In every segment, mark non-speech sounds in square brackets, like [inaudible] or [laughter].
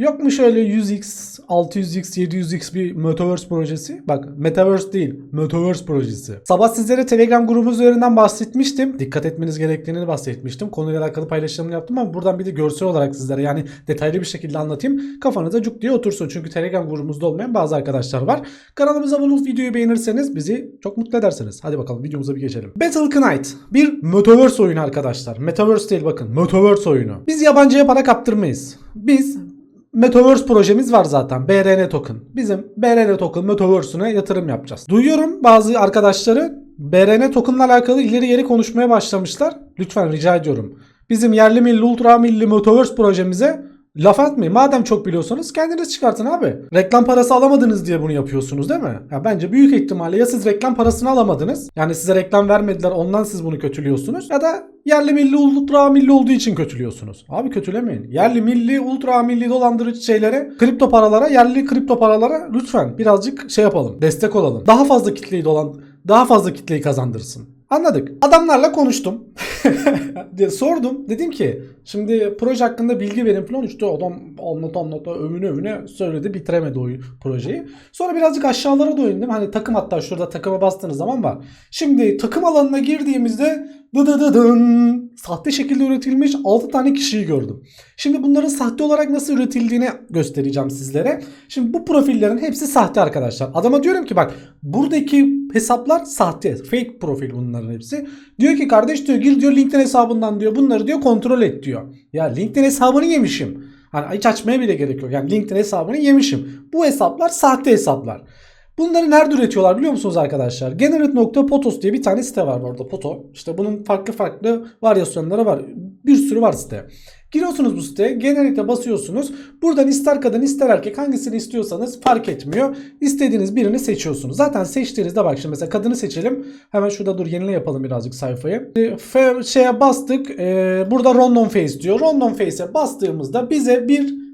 Yok mu şöyle 100x, 600x, 700x bir Metaverse projesi? Bak Metaverse değil, Metaverse projesi. Sabah sizlere Telegram grubumuz üzerinden bahsetmiştim. Dikkat etmeniz gerektiğini bahsetmiştim. Konuyla alakalı paylaşımını yaptım ama buradan bir de görsel olarak sizlere yani detaylı bir şekilde anlatayım. Kafanıza cuk diye otursun. Çünkü Telegram grubumuzda olmayan bazı arkadaşlar var. Kanalımıza abone olup videoyu beğenirseniz bizi çok mutlu edersiniz. Hadi bakalım videomuza bir geçelim. Battle Knight bir Metaverse oyunu arkadaşlar. Metaverse değil bakın. Metaverse oyunu. Biz yabancıya para kaptırmayız. Biz Metaverse projemiz var zaten. BRN Token. Bizim BRN Token Metaverse'üne yatırım yapacağız. Duyuyorum bazı arkadaşları BRN Token'la alakalı ileri geri konuşmaya başlamışlar. Lütfen rica ediyorum. Bizim yerli milli ultra milli Metaverse projemize laf atmayın. Madem çok biliyorsanız kendiniz çıkartın abi. Reklam parası alamadınız diye bunu yapıyorsunuz değil mi? Ya bence büyük ihtimalle ya siz reklam parasını alamadınız. Yani size reklam vermediler ondan siz bunu kötülüyorsunuz. Ya da yerli milli ultra milli olduğu için kötülüyorsunuz. Abi kötülemeyin. Yerli milli ultra milli dolandırıcı şeylere, kripto paralara, yerli kripto paralara lütfen birazcık şey yapalım. Destek olalım. Daha fazla kitleyi dolan daha fazla kitleyi kazandırsın. Anladık. Adamlarla konuştum. [laughs] [laughs] sordum. Dedim ki şimdi proje hakkında bilgi verin falan. İşte adam anlat anlat övüne övüne söyledi bitiremedi o projeyi. Sonra birazcık aşağılara da indim. Hani takım hatta şurada takıma bastığınız zaman var. Şimdi takım alanına girdiğimizde dı dı dı dın, sahte şekilde üretilmiş 6 tane kişiyi gördüm. Şimdi bunların sahte olarak nasıl üretildiğini göstereceğim sizlere. Şimdi bu profillerin hepsi sahte arkadaşlar. Adama diyorum ki bak buradaki hesaplar sahte. Fake profil bunların hepsi. Diyor ki kardeş diyor gir diyor LinkedIn hesabından diyor bunları diyor kontrol et diyor. Ya LinkedIn hesabını yemişim. Hani hiç açmaya bile gerek yok. Yani LinkedIn hesabını yemişim. Bu hesaplar sahte hesaplar. Bunları nerede üretiyorlar biliyor musunuz arkadaşlar? Generate.potos diye bir tane site var orada Poto. İşte bunun farklı farklı varyasyonları var. Bir sürü var site. Giriyorsunuz bu siteye. Generate'e basıyorsunuz. Buradan ister kadın ister erkek hangisini istiyorsanız fark etmiyor. İstediğiniz birini seçiyorsunuz. Zaten seçtiğinizde bak şimdi mesela kadını seçelim. Hemen şurada dur yenile yapalım birazcık sayfayı. F- şeye bastık. E, burada random face diyor. Random face'e bastığımızda bize bir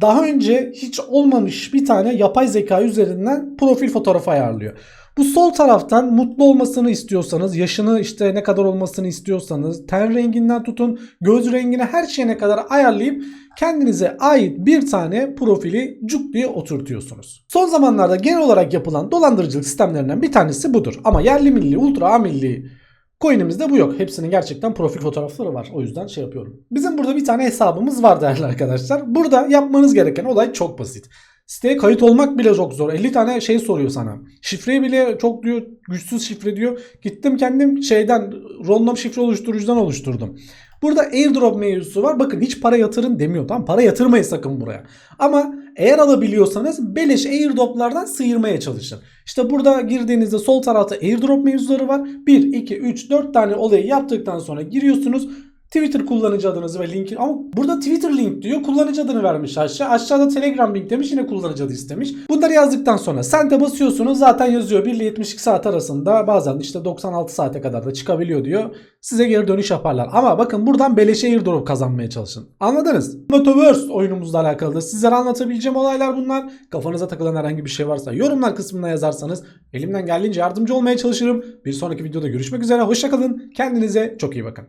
daha önce hiç olmamış bir tane yapay zeka üzerinden profil fotoğrafı ayarlıyor. Bu sol taraftan mutlu olmasını istiyorsanız, yaşını işte ne kadar olmasını istiyorsanız, ten renginden tutun, göz rengine her şeyine kadar ayarlayıp kendinize ait bir tane profili cuk diye oturtuyorsunuz. Son zamanlarda genel olarak yapılan dolandırıcılık sistemlerinden bir tanesi budur. Ama yerli milli, ultra A milli Coin'imizde bu yok. Hepsinin gerçekten profil fotoğrafları var. O yüzden şey yapıyorum. Bizim burada bir tane hesabımız var değerli arkadaşlar. Burada yapmanız gereken olay çok basit. Siteye kayıt olmak bile çok zor. 50 tane şey soruyor sana. Şifreyi bile çok diyor güçsüz şifre diyor. Gittim kendim şeyden random şifre oluşturucudan oluşturdum. Burada airdrop mevzusu var. Bakın hiç para yatırın demiyor. Tamam para yatırmayın sakın buraya. Ama eğer alabiliyorsanız beleş airdroplardan sıyırmaya çalışın. İşte burada girdiğinizde sol tarafta airdrop mevzuları var. 1, 2, 3, 4 tane olayı yaptıktan sonra giriyorsunuz. Twitter kullanıcı adınızı ve linki ama burada Twitter link diyor kullanıcı adını vermiş aşağı. Aşağıda Telegram link demiş yine kullanıcı adı istemiş. Bunları yazdıktan sonra sente basıyorsunuz zaten yazıyor. 1 ile 72 saat arasında bazen işte 96 saate kadar da çıkabiliyor diyor. Size geri dönüş yaparlar. Ama bakın buradan beleşe airdrop kazanmaya çalışın. Anladınız? Metaverse oyunumuzla alakalı da sizlere anlatabileceğim olaylar bunlar. Kafanıza takılan herhangi bir şey varsa yorumlar kısmına yazarsanız elimden geldiğince yardımcı olmaya çalışırım. Bir sonraki videoda görüşmek üzere hoşçakalın kendinize çok iyi bakın